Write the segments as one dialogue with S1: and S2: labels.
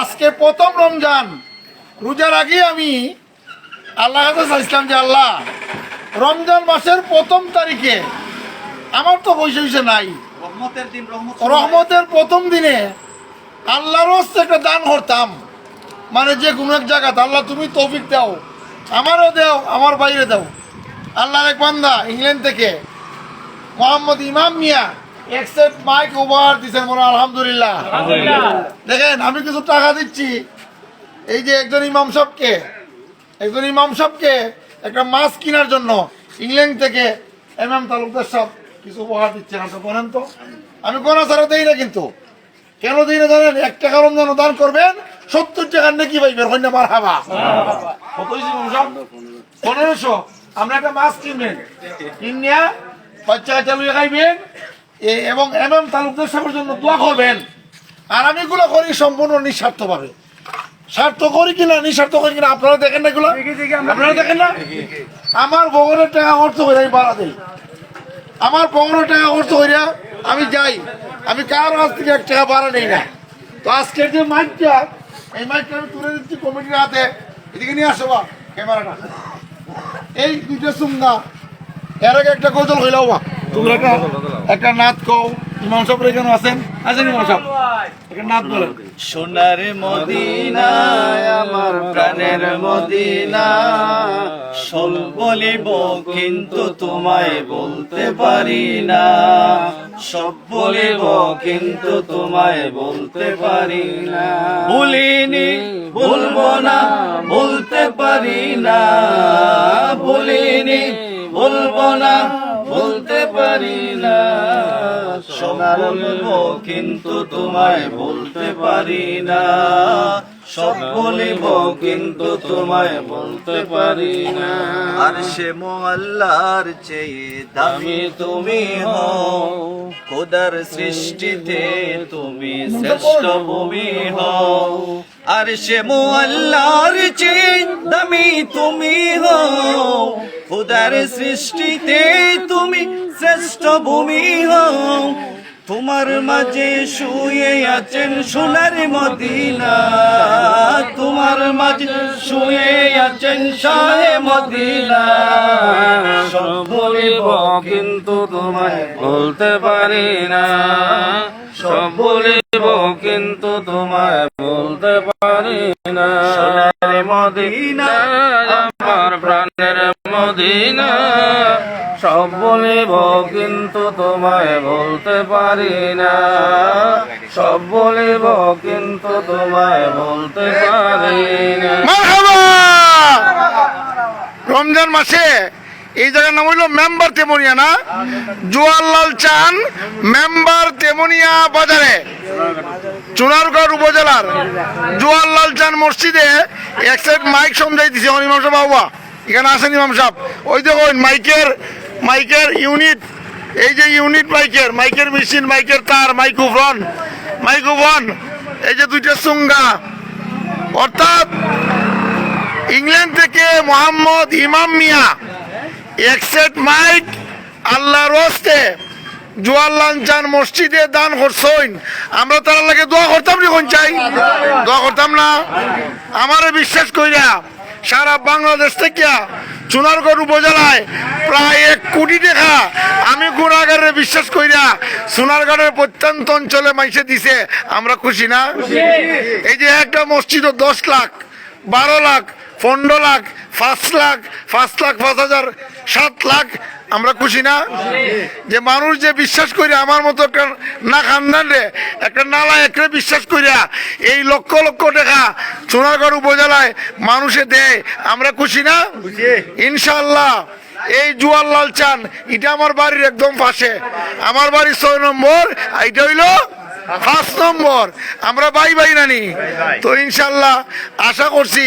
S1: আজকে প্রথম রমজান। রোজার আগে আমি আল্লাহ কাছে চাইছিলাম যে আল্লাহ। রমজান মাসের প্রথম তারিখে আমার তো পয়সা পয়সা নাই।
S2: রহমতের দিন রহমত
S1: রহমতের প্রথম দিনে আল্লাহর একটা দান করতাম। মানে যে কোনো এক জায়গাতে আল্লাহ তুমি তৌফিক দাও আমারও দাও আমার বাইরে দাও। আল্লাহর এক বান্দা ইংল্যান্ড থেকে মোহাম্মদ ইমাম মিয়া একসেপ্ট মাইক ওভার দিচ্ছেন মনে আলহামদুলিল্লাহ। দেখেন আমি কিছু টাকা দিচ্ছি। এই যে একজন ইমাম সাহেবকে একজন ইমাম সাহেবকে একটা মাছ কেনার জন্য ইংল্যান্ড থেকে এমএম তালুকদার সব কিছু উপহার দিচ্ছেন আপনি বলেন তো। আমি কোনো ছাড়া দেই না কিন্তু। কেন দিই না জানেন? এক টাকা রমজান দান করবেন সত্তর টাকার নাকি পাইবেন হইনা মার হাবা? পনেরোশো। আমরা একটা মাছ কিনবেন। কিনিয়া বাচ্চা লুয়ে খাইবেন এবং এম এম তালুকদার সাহেবের জন্য দোয়া করবেন। আর আমি এগুলো করি সম্পূর্ণ নিঃস্বার্থভাবে। স্বার্থ করি কিনা নিঃস্বার্থ করি কিনা আপনারা দেখেন না এগুলো? আপনারা দেখেন না? আমার বগরের টাকা অর্থ করে আমি বাড়া দিই। আমার বগরের টাকা অর্থ করে আমি যাই। আমি কার কাছ থেকে এক টাকা বাড়া নেই না? তো আজকের যে মাইকটা এই মাইকটা আমি তুলে দিচ্ছি কমিটির হাতে। এদিকে নিয়ে আসো বা ক্যামেরাটা। এই দুইটা সুন্দা এর আগে একটা গজল হইলাও বা তোমরা একটা একটা নাচ কও, ইমাম সাহেব এখানে আছেন? আছেন ইমাম সাহেব। একটা নাচ বলেন।
S2: সোনার মদিনায়, আমার প্রাণের মদিনা সল বলিব, কিন্তু তোমায় বলতে পারি না। সব বলিব, কিন্তু তোমায় বলতে পারি না। ভুলিনি, ভুলবো না, বলতে পারি না। ভুলিনি, ভুলবো না পারি না সব কিন্তু তোমায় বলতে পারি না সব বলিব, কিন্তু তোমায় বলতে পারি না আর সে মোয়াল্লার চেয়ে দামি তুমি হও, খোদার সৃষ্টিতে তুমি শ্রেষ্ঠ ভূমি হও। আর সে মোয়াল্লার চেয়ে দামি তুমি হও, খোদার সৃষ্টিতে তুমি শ্রেষ্ঠ ভূমি হও তোমার মাঝে শুয়ে আছেন সোনার মদিনা। তোমার মাঝে শুয়ে আছেন শাহে মদিনা। সব বলিব কিন্তু তোমায় বলতে পারি না। সব বলিব কিন্তু তোমায় বলতে পারি না। সব বলিব কিন্তু তোমায় বলতে পারি না।
S1: রমজান মাসে এই জায়গার নাম হইল মেম্বার তেমনিয়া, না? জুয়ারলাল চান মেম্বার তেমনিয়া বাজারে চুনারগড় উপজেলার জুয়ারলাল চান মসজিদে। এক সাইড মাইক সমঝাই দিছে ইমাম বাবা এখানে আসেন ইমাম সাহেব। ওই দেখুন, মাইকের মাইকের ইউনিট এই যে ইউনিট মাইকের মাইকের মেশিন মাইকের তার মাইক্রোফোন মাইক্রোফোন এই যে দুইটা সুঙ্গা। অর্থাৎ ইংল্যান্ড থেকে মোহাম্মদ ইমাম মিয়া, একসেট মাইক, আল্লাহর রস্তে চান মসজিদে দান করছইন আমরা তার লাগে দোয়া করতাম নি কোন চাই। দোয়া করতাম না। আমারে বিশ্বাস কইরা সারা বাংলাদেশ থেকে চুনারগড় উপজেলায় প্রায় এক কোটি টাকা। আমি গুণাগারে বিশ্বাস করি না সোনারগড়ের প্রত্যন্ত অঞ্চলে মাইসে দিছে আমরা খুশি না? এই যে একটা মসজিদ দশ লাখ বারো লাখ পনেরো লাখ পাঁচ লাখ পাঁচ লাখ পাঁচ হাজার সাত লাখ আমরা খুশি না? যে মানুষ যে বিশ্বাস করে আমার মতো একটা না খানদান রে একটা নালা একটা বিশ্বাস করিয়া এই লক্ষ লক্ষ টাকা সোনারগড় উপজেলায় মানুষে দেয় আমরা খুশি না? ইনশাল্লাহ এই জুয়ারলাল চান এটা আমার বাড়ির একদম পাশে। আমার বাড়ির ছয় নম্বর এটা হইল পাঁচ নম্বর আমরা বাই বাই নানি। তো ইনশাল্লাহ আশা করছি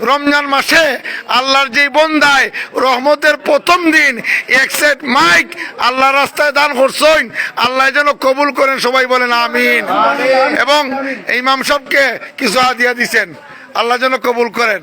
S1: রমজান মাসে আল্লাহর যে বন্দায় রহমতের প্রথম দিন এক সেট মাইক আল্লাহ রাস্তায় দান করছেন আল্লাহ যেন কবুল করেন সবাই বলেন আমিন। এবং ইমাম সবকে কিছু আদিয়া দিছেন। আল্লাহ যেন কবুল করেন।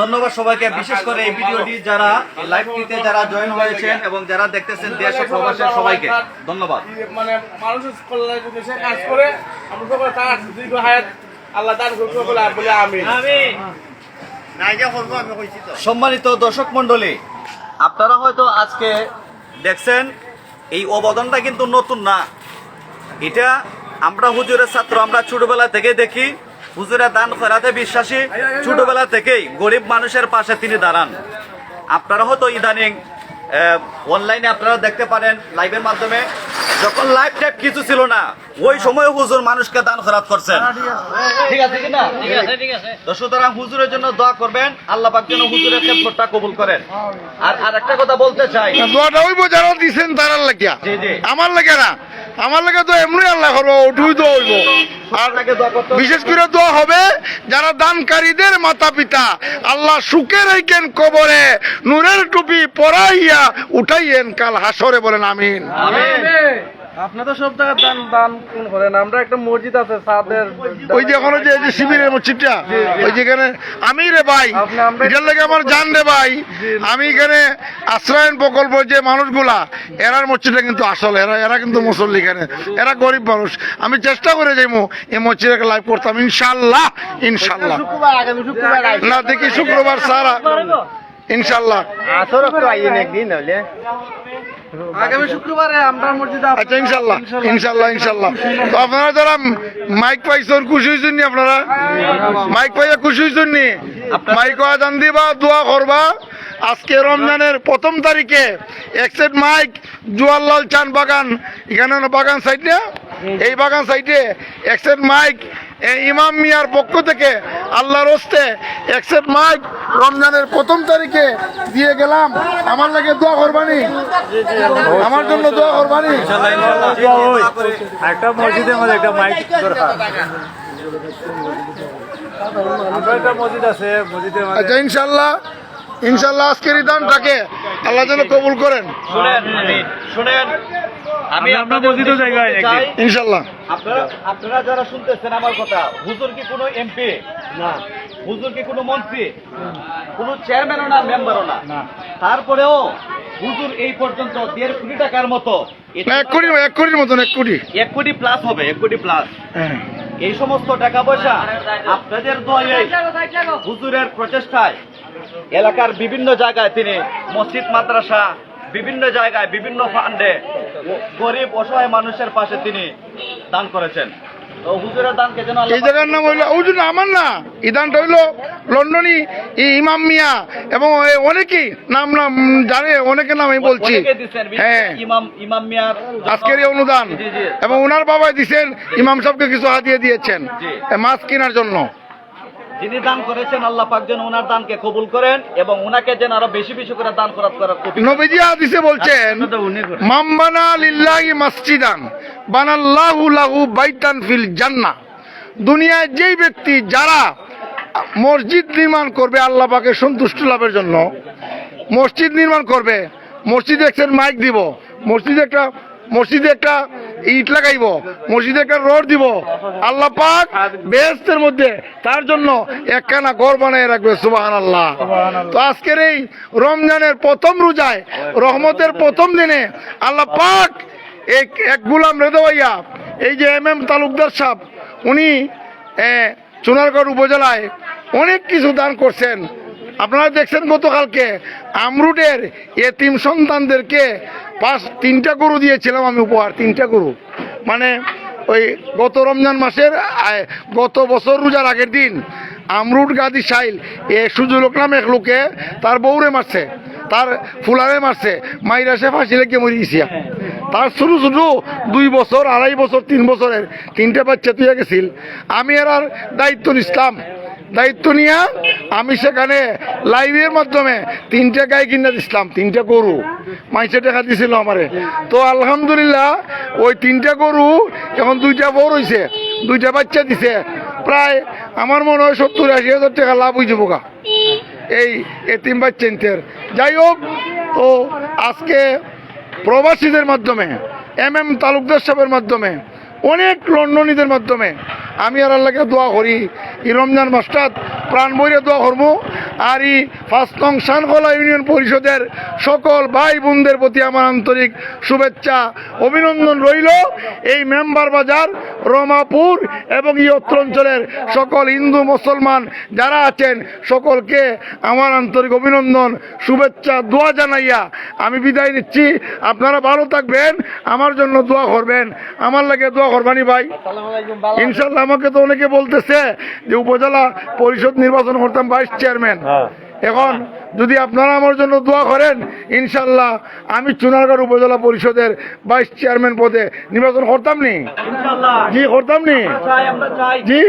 S2: ধন্যবাদ সবাইকে। বিশেষ করে এই ভিডিওটি যারা লাইভটিতে যারা জয়েন হয়েছেন এবং যারা দেখতেছেন দেশ ও প্রবাসের সবাইকে ধন্যবাদ।
S3: মানে মানুষের কল্যাণের উদ্দেশ্যে কাজ করে আমরা সবাই তার দীর্ঘ হায়াত আল্লাহ দান করুক বলে বলে আমি
S2: সম্মানিত দর্শক মন্ডলী আপনারা হয়তো আজকে দেখছেন এই অবদানটা কিন্তু নতুন না। এটা আমরা হুজুরের ছাত্র আমরা ছোটবেলা থেকে দেখি। হুজুরের দান করাতে বিশ্বাসী ছোটবেলা থেকেই গরিব মানুষের পাশে তিনি দাঁড়ান। আপনারা হয়তো ইদানিং অনলাইনে আপনারা দেখতে পারেন লাইভের মাধ্যমে। যখন লাইফ টাইপ কিছু ছিল না ওই সময় হুজুর মানুষকে দান খরাত করছেন। ঠিক আছে কিনা তো সুতরাং হুজুরের জন্য দোয়া করবেন আল্লাহ পাক যেন হুজুরের ক্ষেত্রটা কবুল করেন। আর আর একটা কথা বলতে চাই।
S1: দোয়াটা হইব যারা দিছেন তারার লাগিয়া।
S2: জি, জি।
S1: আমার লাগে না আমার লাগে তো এমনি আল্লাহ করব ওটুই তো হইব। আর
S2: আপনাকে দোয়া করতে
S1: বিশেষ করে দোয়া হবে যারা দানকারীদের মাতা পিতা আল্লাহ সুখে রেখেন কবরে নূরের টুপি পরাইয়া উঠাইয়েন কাল হাসরে বলেন আমিন।
S2: আমিন।
S3: আপনি তো সব জায়গায় দান দান করেন। আমরা একটা মসজিদ আছে সাদের
S1: ওই যে এখন যে শিবিরের মসজিদটা ওই যেখানে আমি রে ভাই এটার লেগে আমার জান রে ভাই আমি এখানে আশ্রয়ন প্রকল্প যে মানুষগুলা এরার মসজিদটা কিন্তু আসল এরা এরা কিন্তু মুসল্লি এখানে এরা গরিব মানুষ। আমি চেষ্টা করে যাইমু এই মসজিদে লাইভ করতাম ইনশাল্লাহ ইনশাল্লাহ
S3: শুক্রবার আগামী শুক্রবার
S1: না দেখি শুক্রবার সারা ইনশাল্লাহ
S3: আগামী শুক্রবারে আমরা মসজিদে
S1: আচ্ছা ইনশাল্লাহ ইনশাল্লাহ। ইনশাল্লাহ তো আপনারা যারা মাইক পাইছেন খুশি হয়েছেন নি আপনারা? মাইক পাইয়া খুশি হয়েছেন নি? মাইক আজান দিবা দোয়া করবা। আজকে রমজানের প্রথম তারিখে একসেট মাইক জুয়ারলাল চান বাগান। এখানে বাগান সাইড না? এই বাগান সাইডে একসেট মাইক ইমাম মিয়ার পক্ষ থেকে আল্লাহর হস্তে একসেট মাইক রমজানের প্রথম তারিখে দিয়ে গেলাম। আমার লাগে দোয়া করবানি। আমার জন্য দোয়া করবানি।
S3: একটা মসজিদের মধ্যে একটা মাইক দরকার। আমরা একটা মসজিদ আছে মসজিদের মধ্যে
S1: আচ্ছা ইনশাল্লাহ ইনশাল্লাহ আজকের এই দানটাকে আল্লাহ যেন কবুল করেন।
S2: শুনেন শুনেন। আমি
S3: আমরা
S2: উদ্দেশ্যে
S3: জায়গায়
S1: ইনশাল্লাহ।
S2: আপনারা আপনারা যারা শুনতেছেন আমার কথা হুজুর কি কোনো এমপি না। হুজুর কি কোনো মন্ত্রী? কোনো চেয়ারম্যানও না মেম্বারও না। তারপরেও হুজুর এই পর্যন্ত দেড় কোটি টাকার মতো
S1: এক কোটি এক কোটির মতন এক কোটি।
S2: এক কোটি প্লাস হবে এক কোটি প্লাস
S1: হ্যাঁ।
S2: এই সমস্ত টাকা পয়সা আপনাদের দয়ে হুজুরের প্রচেষ্টায় এলাকার বিভিন্ন জায়গায় তিনি মসজিদ মাদ্রাসা বিভিন্ন জায়গায় বিভিন্ন ফান্ডে গরিব অসহায় মানুষের পাশে তিনি দান করেছেন।
S1: এই জায়গার নাম হইল আমার না। এই দানটা হইল লন্ডনী ই- ইমাম মিয়া এবং অনেকেই নাম নাম জানে অনেকের নাম আমি বলছি।
S2: দিচ্ছেন,
S1: হ্যাঁ।
S2: ইমাম ইমাম মিয়ার
S1: আজকের এই অনুদান। এবং ওনার বাবাই দিছেন ইমাম সাহেবকে কিছু হাতিয়ে দিয়েছেন। মাছ কেনার জন্য।
S2: যিনি দান করেছেন আল্লাহ পাক যেন ওনার দানকে কবুল করেন এবং ওনাকে যেন আরও বেশি বেশি করে দান করার করার
S1: নবীজি হাদিসে বলছেন মাম্বানা লিল্লাহি মসজিদান বানাল্লাহু লাহু বাইতান ফিল জান্নাহ। দুনিয়ায় যেই ব্যক্তি যারা মসজিদ নির্মাণ করবে আল্লাহ পাকে সন্তুষ্ট লাভের জন্য। মসজিদ নির্মাণ করবে মসজিদে একটা মাইক দিব মসজিদে একটা মসজিদে একটা ইট লাগাইব, মসজিদে একটা রড দিব। আল্লাহ পাক বেহেস্তের মধ্যে তার জন্য একখানা ঘর বানিয়ে রাখবে সুবাহান আল্লাহ তো আজকের এই রমজানের প্রথম রোজায়, রহমতের প্রথম দিনে আল্লাহ পাক এক এক গুলাম রেদা ভাইয়া, এই যে এম এম তালুকদার সাহেব, উনি চুনারগড় উপজেলায় অনেক কিছু দান করছেন। আপনারা দেখছেন গতকালকে আমরুটের এতিম সন্তানদেরকে পাঁচ, তিনটা গরু দিয়েছিলাম আমি উপহার, তিনটা গরু। মানে ওই গত রমজান মাসের গত বছর রোজার আগের দিন আমরুট গাদি সাইল, এ সুজুলোক নামে এক লোকে তার বউরে মারছে, তার ফুলারে মারছে, মাইরা সে ফাঁসি লেগে মরে গেছি। তার ছোটো ছোটো দুই বছর, আড়াই বছর, তিন বছরের তিনটে বাচ্চা তুই গেছিল। আমি এর আর দায়িত্ব নিছিলাম। দায়িত্ব নিয়ে আমি সেখানে লাইভের মাধ্যমে তিনটে গায়ে কিনে দিছিলাম, তিনটে গরু। মাইসে টাকা দিছিল আমারে। তো আলহামদুলিল্লাহ, ওই তিনটা গরু, এখন দুইটা বড় হয়েছে দুইটা বাচ্চা দিছে। প্রায় আমার মনে হয় সত্তর আশি হাজার টাকা লাভ হয়ে যাব গা এই এতিম বাচ্চেন্টের যাই হোক, তো আজকে প্রবাসীদের মাধ্যমে, এম এম তালুকদার সাহেবের মাধ্যমে অনেক লন্ডনীদের মাধ্যমে। আমি আর আল্লাহকে দোয়া করি, এই রমজান মাসটা প্রাণ বইরে দোয়া করব। আর এই ফার্স্ট নং ইউনিয়ন পরিষদের সকল ভাই বোনদের প্রতি আমার আন্তরিক শুভেচ্ছা, অভিনন্দন রইল। এই মেম্বার বাজার, রমাপুর এবং এই অত্র অঞ্চলের সকল হিন্দু, মুসলমান যারা আছেন, সকলকে আমার আন্তরিক অভিনন্দন, শুভেচ্ছা, দোয়া জানাইয়া আমি বিদায় নিচ্ছি। আপনারা ভালো থাকবেন, আমার জন্য দোয়া করবেন। আমার লাগে দোয়া করবানি ভাই? ইনশাল্লাহ আমাকে তো অনেকে বলতেছে যে উপজেলা পরিষদ নির্বাচন করতাম ভাইস চেয়ারম্যান। এখন যদি আপনারা আমার জন্য দোয়া করেন ইনশাল্লাহ আমি চুনারগড় উপজেলা পরিষদের ভাইস চেয়ারম্যান পদে নির্বাচন করতাম নি? জি করতাম নি?
S2: চাই আমরা
S1: জি?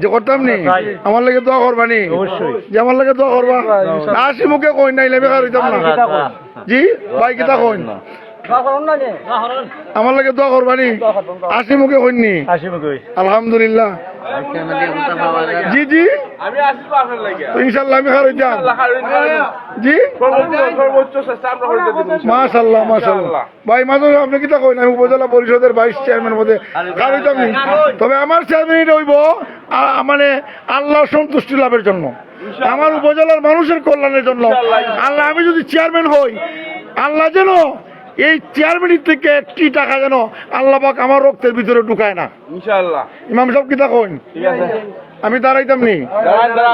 S1: যে করতাম নি? আমার লাগে দোয়া করবানি যে আমার লাগে দোয়া করবা। আসি মুখে কই নাই লেবে হইতাম না। জি ভাই কিতা কইন আমার লাগে দোয়া করবানি আসি মুখে কইনি আলহামদুলিল্লাহ। জি জি।
S3: আমি আসব আপনার লাগে।
S1: তো ইনশাল্লাহ আমি খার হইতাম জি?
S3: সর্বোচ্চ চেষ্টা আমরা করে দেবো।
S1: মাশাল্লাহ মাশাল্লাহ ভাই মাঝে আপনি কিতা কইন? আমি উপজেলা পরিষদের ভাইস চেয়ারম্যান পদে কার হইতাম তবে আমার চেয়ারম্যান হইব আ- মানে আল্লাহ সন্তুষ্টি লাভের জন্য। আমার উপজেলার মানুষের কল্যাণের জন্য। আল্লাহ আমি যদি চেয়ারম্যান হই আল্লাহ যেন এই চেয়ারম্যানের থেকে একটি টাকা যেন আল্লাহ পাক আমার রক্তের ভিতরে ঢুকায় না।
S3: ইনশাআল্লাহ।
S1: ইমাম সব কিতা কইন?
S3: ঠিক আছে।
S1: আমি দাঁড়াইতাম নি।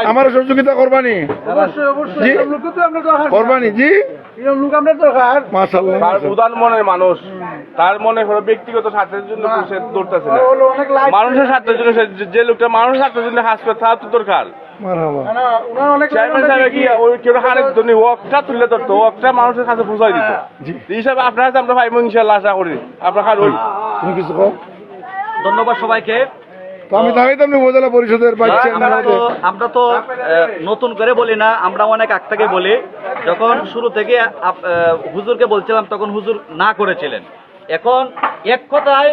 S1: আমার সহযোগিতা করবানি।
S3: অবশ্যই অবশ্যই।
S1: জি।
S3: এরকম লোক তো আপনার দরকার
S1: করবানি জি।
S4: মনের মানুষ। তার মনে হলো ব্যক্তিগত স্বার্থের জন্য সে দৌড়তেছে না।
S3: হলো অনেক লাইফ
S4: মানুষের স্বার্থের জন্য যে- যে লোকটা মানুষের স্বার্থের জন্য হাস করে তার তো দরকার।
S1: মারহাবা।
S3: ওনার অনেক
S4: চেয়ারম্যান সাহেব কি ওই কেউ হারের জন্য তুলে ধরতো ওয়াকটা মানুষের কাছে পৌঁছাই দিত। এই হিসাবে আপনার আমরা পাইবো ইনশাল্লাহ আশা করি। আপনার খার ওই
S1: তুমি কিছু কও?
S2: ধন্যবাদ সবাইকে।
S1: আমি দাঁড়াইতাম নি উপজেলা পরিষদের বাচ্চা
S2: আমরা তো আমরা তো আহ, নতুন করে বলি না আমরা অনেক আগ থেকে বলি। যখন শুরু থেকে হুজুরকে বলছিলাম তখন হুজুর না করেছিলেন। এখন এক কথায়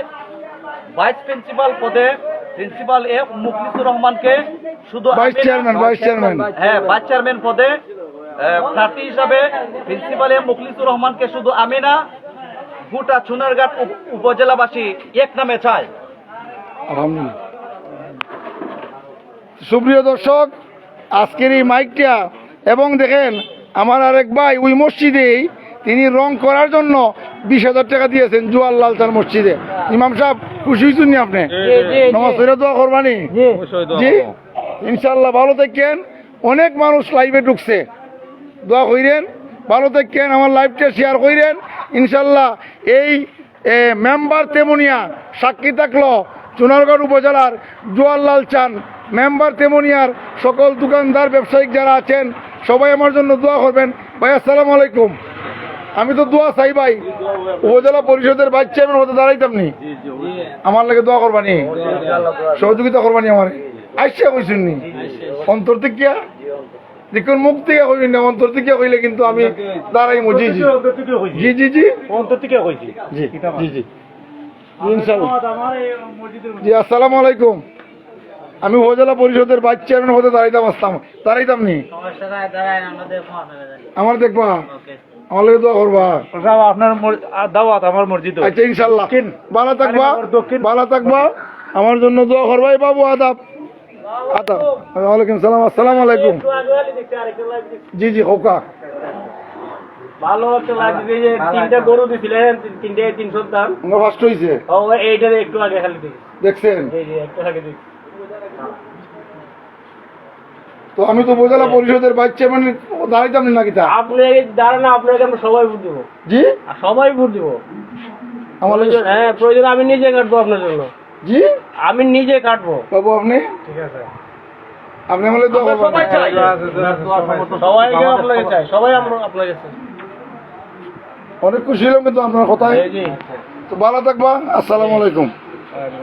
S2: ভাইস প্রিন্সিপাল পদে প্রিন্সিপাল মুখলিসুর রহমানকে শুধু
S1: ভাইস
S2: আমি না-
S1: চেয়ারম্যান ভাইস চেয়ারম্যান
S2: হ্যাঁ ভাইস চেয়ারম্যান পদে আহ, প্রার্থী হিসাবে প্রিন্সিপাল মুখলিসুর রহমানকে শুধু আমি না গোটা চুনারঘাট উপজেলাবাসী এক নামে চায়
S1: আলহামদুলিল্লাহ। সুপ্রিয় দর্শক আজকের এই মাইকটা এবং দেখেন আমার আরেক ভাই ওই মসজিদেই তিনি রং করার জন্য বিশ হাজার টাকা দিয়েছেন জুয়ার লালচান মসজিদে। ইমাম সাহেব খুশি হয়েছেন আপনি? নমস্কার দোয়া করবানি? জি। ইনশাল্লাহ ভালো থাকেন। অনেক মানুষ লাইভে ঢুকছে। দোয়া কইরেন ভালো থাকেন আমার লাইভটা শেয়ার কইরেন। ইনশাল্লাহ এই এ, মেম্বার তেমনিয়া সাক্ষী থাকল চুনারগড় উপজেলার জোয়ারলাল চান মেম্বার তেমনিয়ার সকল দোকানদার ব্যবসায়িক যারা আছেন সবাই আমার জন্য দোয়া করবেন। ভাই আসসালামু আলাইকুম। আমি তো দোয়া চাই ভাই। উপজেলা পরিষদের ভাইস চেয়ারম্যান হতে দাঁড়াইতাম নি। আমার লাগে দোয়া করবানি। সহযোগিতা করবানি আমার। আইসা কইছেন নি? অন্তর থেকে দেখুন মুখ থেকে কইবেন না অন্তর থেকে কইলে কিন্তু আমি দাঁড়াই জি জি। জি জি জি।
S3: অন্তর থেকে কইছি।
S1: জি জি জি। জি আসসালামু আলাইকুম। আমি উপজেলা পরিষদের ভাইস চেয়ারম্যান হতে দাঁড়াইতাম আসতাম। দাঁড়াইতাম নি? আমার দেখবা আমার লাগে দোয়া করবা।
S3: আপনার দাওয়াত আমার মসজিদ
S1: আচ্ছা ইনশাল্লাহ ভালো থাকবা
S3: দক্ষিণ।
S1: ভালো থাকবা। আমার জন্য দোয়া করবা এই বাবু আদাব। আদাব। ওয়ালাইকুম সালাম আসসালামু আলাইকুম। জি জি হোকা।
S3: ভালো একটা লাগছে যে তিনটা গরু দিছিলেন তিনটে তিনশো দাম।
S1: আমার হয়েছে
S3: ও এইটার একটু আগে খালি দেখি
S1: দেখছেন?
S3: এই যে একটু আগে দেখি
S1: তো আমি তো উপজেলা পরিষদের ভাইস চেয়ারম্যান দাঁড়াইতাম না কিতা
S3: আপনি দাঁড়ান আপনাকে আমরা সবাই ভোট দিব।
S1: জি?
S3: সবাই ভোট দিব।
S1: আমার
S3: হ্যাঁ প্রয়োজন আমি নিজে কাটবো আপনার জন্য।
S1: জি?
S3: আমি নিজে কাটবো।
S1: বাবু আপনি?
S3: ঠিক আছে।
S1: আপনি লাগে
S2: সবাই চাই।
S3: সবাইকে আপনাকে চাই। সবাই আমরা আপনাকে চাই।
S1: অনেক খুশি হলাম কিন্তু আপনার কথায়। তো ভালো থাকবা আসসালামু আলাইকুম।